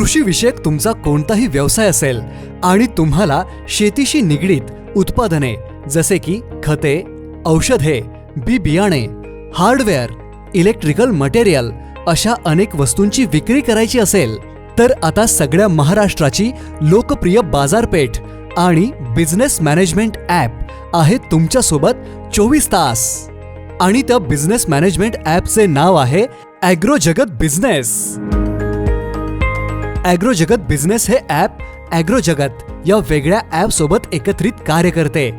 कृषीविषयक तुमचा कोणताही व्यवसाय असेल आणि तुम्हाला शेतीशी निगडीत उत्पादने जसे की खते औषधे बी बियाणे हार्डवेअर इलेक्ट्रिकल मटेरियल अशा अनेक वस्तूंची विक्री करायची असेल तर आता सगळ्या महाराष्ट्राची लोकप्रिय बाजारपेठ आणि बिझनेस मॅनेजमेंट ॲप आहे तुमच्यासोबत चोवीस तास. आणि त्या बिझनेस मॅनेजमेंट ॲपचे नाव आहे agro Jagat business. Agro Jagat business हे ॲप ॲग्रो जगत या वेगळ्या ॲपसोबत एकत्रित कार्य करते.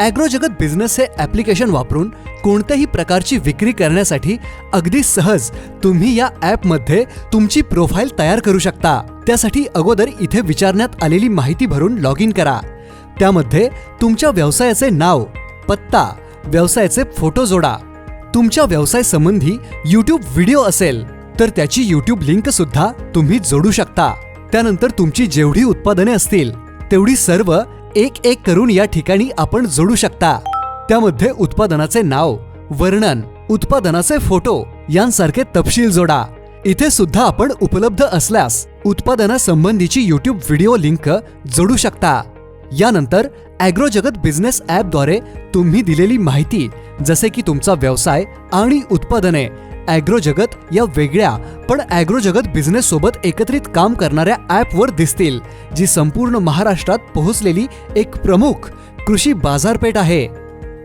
ॲग्रो जगत बिझनेस हे ॲप्लिकेशन वापरून कोणत्याही प्रकारची विक्री करण्यासाठी अगदी सहज तुम्ही या ॲपमध्ये तुमची प्रोफाईल तयार करू शकता. त्यासाठी अगोदर इथे विचारण्यात आलेली माहिती भरून लॉग इन करा. त्यामध्ये तुमच्या व्यवसायाचे नाव पत्ता व्यवसायाचे फोटो जोडा. तुमच्या व्यवसाय संबंधी यूट्यूब व्हिडिओ असेल तर त्याची यूट्यूब लिंक सुद्धा तुम्ही जोडू शकता. त्यानंतर तुमची जेवढी उत्पादने असतील तेवढी सर्व एक एक करून या ठिकाणी आपण जोडू शकता. त्यामध्ये उत्पादनाचे नाव वर्णन उत्पादनाचे फोटो यांसारखे तपशील जोडा. इथे सुद्धा आपण उपलब्ध असल्यास उत्पादनासंबंधीची यूट्यूब व्हिडिओ लिंक जोडू शकता. यानंतर ॲग्रो जगत बिझनेस ॲपद्वारे तुम्ही दिलेली माहिती जसे की तुमचा व्यवसाय आणि उत्पादने ॲग्रो जगत या वेगळ्या पण ॲग्रो जगत बिझनेस सोबत एकत्रित काम करणाऱ्या ॲपवर दिसतील जी संपूर्ण महाराष्ट्रात पोहोचलेली एक प्रमुख कृषी बाजारपेठ आहे.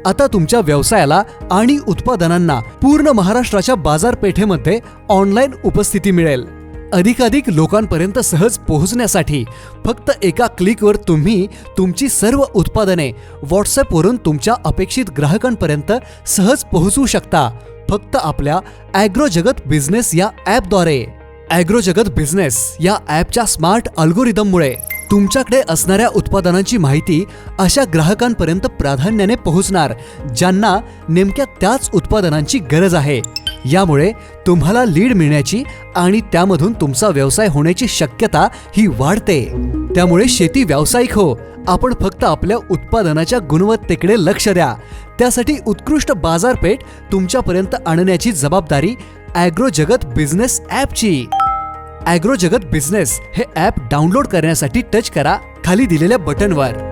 आता तुमच्या व्यवसायाला आणि उत्पादनांना पूर्ण महाराष्ट्राच्या बाजारपेठेमध्ये ऑनलाईन उपस्थिती मिळेल. अधिकाधिक लोकांपर्यंत सहज पोहोचण्यासाठी फक्त एका क्लिकवर तुम्ही तुमची सर्व उत्पादने व्हॉट्सॲपवरून तुमच्या अपेक्षित ग्राहकांपर्यंत सहज पोहोचवू शकता. फक्त आपल्या ॲग्रो जगत बिझनेस या ॲपद्वारे. ॲग्रो जगत बिझनेस या ॲपच्या स्मार्ट अल्गोरिदममुळे तुमच्याकडे असणाऱ्या उत्पादनांची माहिती अशा ग्राहकांपर्यंत प्राधान्याने पोहोचणार ज्यांना नेमक्या त्याच उत्पादनांची गरज आहे. यामुळे तुम्हाला लीड मिळण्याची आणि त्यामधून तुमचा व्यवसाय होण्याची शक्यता ही वाढते. त्यामुळे शेती व्यावसायिक हो. आपण फक्त आपल्या उत्पादनाच्या गुणवत्तेकडे लक्ष द्या. त्यासाठी उत्कृष्ट बाजारपेठ तुमच्यापर्यंत आणण्याची जबाबदारी ॲग्रो जगत बिझनेस ॲपची. ॲग्रो जगत बिझनेस हे ॲप डाउनलोड करण्यासाठी टच करा खाली दिलेल्या बटनवर.